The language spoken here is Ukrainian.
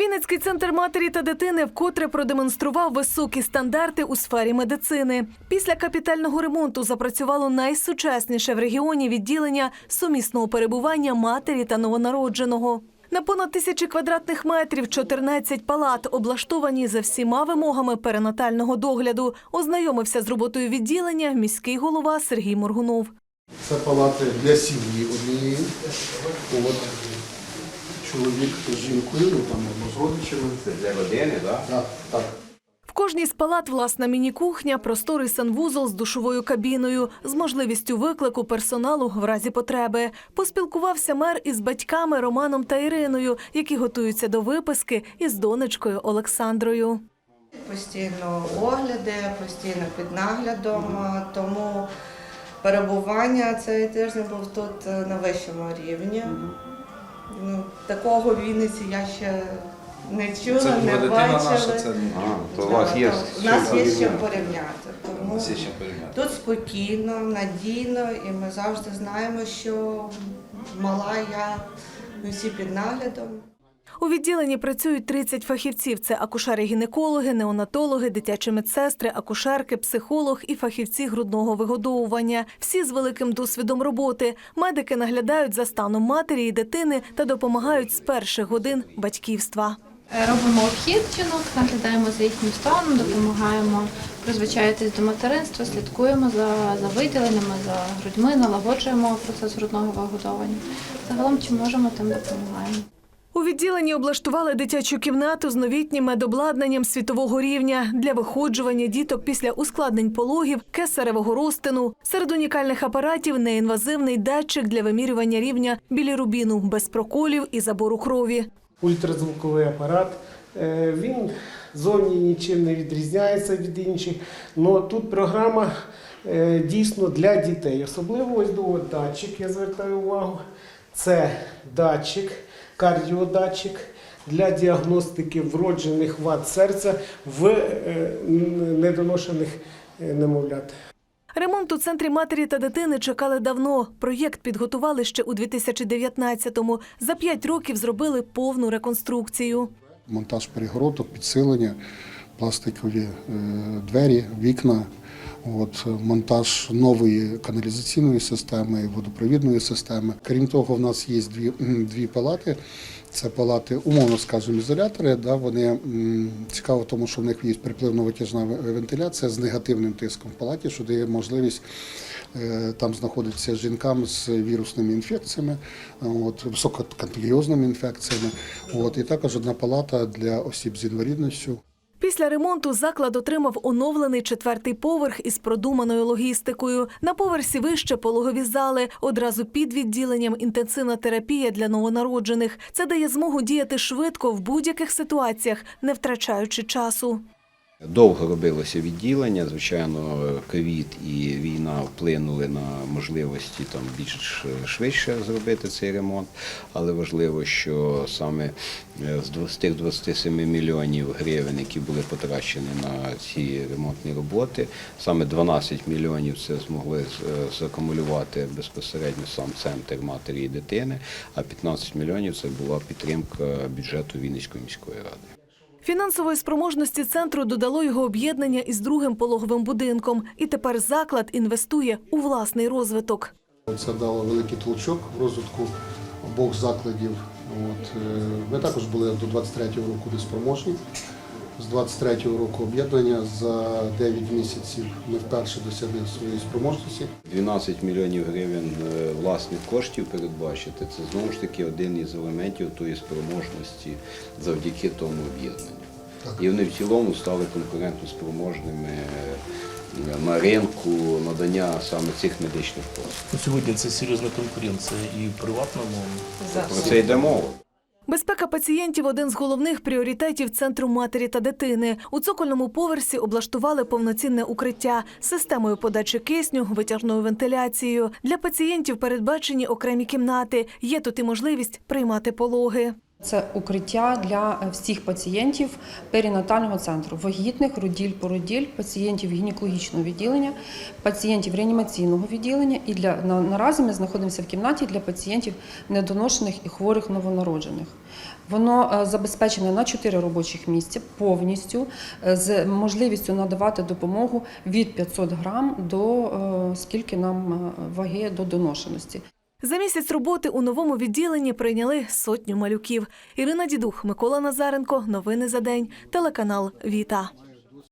Вінницький центр матері та дитини вкотре продемонстрував високі стандарти у сфері медицини. Після капітального ремонту запрацювало найсучасніше в регіоні відділення сумісного перебування матері та новонародженого. На понад тисячі квадратних метрів 14 палат облаштовані за всіма вимогами перинатального догляду. Ознайомився з роботою відділення міський голова Сергій Моргунов. Це палати для сім'ї однієї. Чоловік з жінкою, ну там або з родичами. Це для родини, так? Так, так. В кожній з палат власна міні-кухня, просторий санвузол з душовою кабіною, з можливістю виклику персоналу в разі потреби. Поспілкувався мер із батьками Романом та Іриною, які готуються до виписки із донечкою Олександрою. Постійно огляди, постійно під наглядом, тому перебування цей тиждень був тут е, на вищому рівні. Ну, такого в Вінниці я ще не чула, Це не друга дитина бачила. наша, це А, то у вас є. У нас є що що порівняти. у Тому нас є ще порівняти. тут спокійно, надійно, і ми завжди знаємо, що мала я ми всі під наглядом. У відділенні працюють 30 фахівців: це акушери-гінекологи, неонатологи, дитячі медсестри, акушерки, психолог і фахівці грудного вигодовування. Всі з великим досвідом роботи. Медики наглядають за станом матері і дитини та допомагають з перших годин батьківства. Е, Робимо обхід жінок, наглядаємо за їхнім станом, допомагаємо призвичаїтись до материнства, слідкуємо за, за виділеннями, за грудьми, налагоджуємо процес грудного вигодовування. Загалом, чи можемо, тим допомагаємо. У відділенні облаштували дитячу кімнату з новітнім медобладнанням світового рівня для виходжування діток після ускладнень пологів, кесаревого розтину. Серед унікальних апаратів неінвазивний датчик для вимірювання рівня білірубіну без проколів і забору крові. ультразвуковий апарат. Е, Він зовні нічим не відрізняється від інших. але тут програма е, дійсно для дітей. Особливо ось до датчик, я звертаю увагу. Це датчик, кардіодатчик для діагностики вроджених вад серця в е, недоношених е, немовлят. Ремонт у центрі матері та дитини чекали давно. Проєкт підготували ще у 2019-му. За п'ять років зробили повну реконструкцію. Монтаж перегородок, підсилення, пластикові е, двері, вікна. От, е, монтаж нової каналізаційної системи, водопровідної системи. Крім того, в нас є дві, дві палати. Це палати, умовно скажемо, ізолятори. Да, вони цікаво, тому що в них є припливно-витяжна вентиляція з негативним тиском в палаті, що дає можливість е, там знаходитися жінкам з вірусними інфекціями, от, висококонтагіозними інфекціями. От, і також одна палата для осіб з інвалідністю. Після ремонту заклад отримав оновлений четвертий поверх із продуманою логістикою. На поверсі вище пологові зали, одразу під відділенням інтенсивна терапія для новонароджених. Це дає змогу діяти швидко в будь-яких ситуаціях, не втрачаючи часу. Довго робилося відділення. Звичайно, ковід і війна вплинули на можливості там більш швидше зробити цей ремонт. Але важливо, що саме е, з 20-27 мільйонів гривень, які були потрачені на ці ремонтні роботи, саме 12 мільйонів це змогли е, закумулювати безпосередньо сам центр матері і дитини, а 15 мільйонів це була підтримка бюджету Вінницької міської ради. Фінансової спроможності центру додало його об'єднання із другим пологовим будинком. І тепер заклад інвестує у власний розвиток. Це дало великий толчок в розвитку обох закладів. От, е, ми також були до 23-го року неспроможні. З 23-го року об'єднання за 9 місяців ми вперше досягли своєї спроможності. 12 мільйонів гривень е, власних коштів передбачити це знову ж таки один із елементів тої спроможності завдяки тому об'єднанню. І вони в цілому стали конкурентно спроможними е, на ринку надання саме цих медичних послуг. Ну, Сьогодні це серйозна конкуренція і в приватному. Про це йде мова. Безпека пацієнтів один з головних пріоритетів центру матері та дитини. У цокольному поверсі облаштували повноцінне укриття системою подачі кисню, витяжною вентиляцією. Для пацієнтів передбачені окремі кімнати. Є тут і можливість приймати пологи. Це укриття для е, всіх пацієнтів перинатального центру, вагітних, роділь, породіль, пацієнтів гінекологічного відділення, пацієнтів реанімаційного відділення. І для на, наразі ми знаходимося в кімнаті для пацієнтів недоношених і хворих новонароджених. Воно е, забезпечене на 4 робочих місця повністю е, з можливістю надавати допомогу від 500 грам до скільки нам ваги до доношеності. За місяць роботи у новому відділенні прийняли сотню малюків. Ірина Дідух, Микола Назаренко. Новини за день. Телеканал Віта.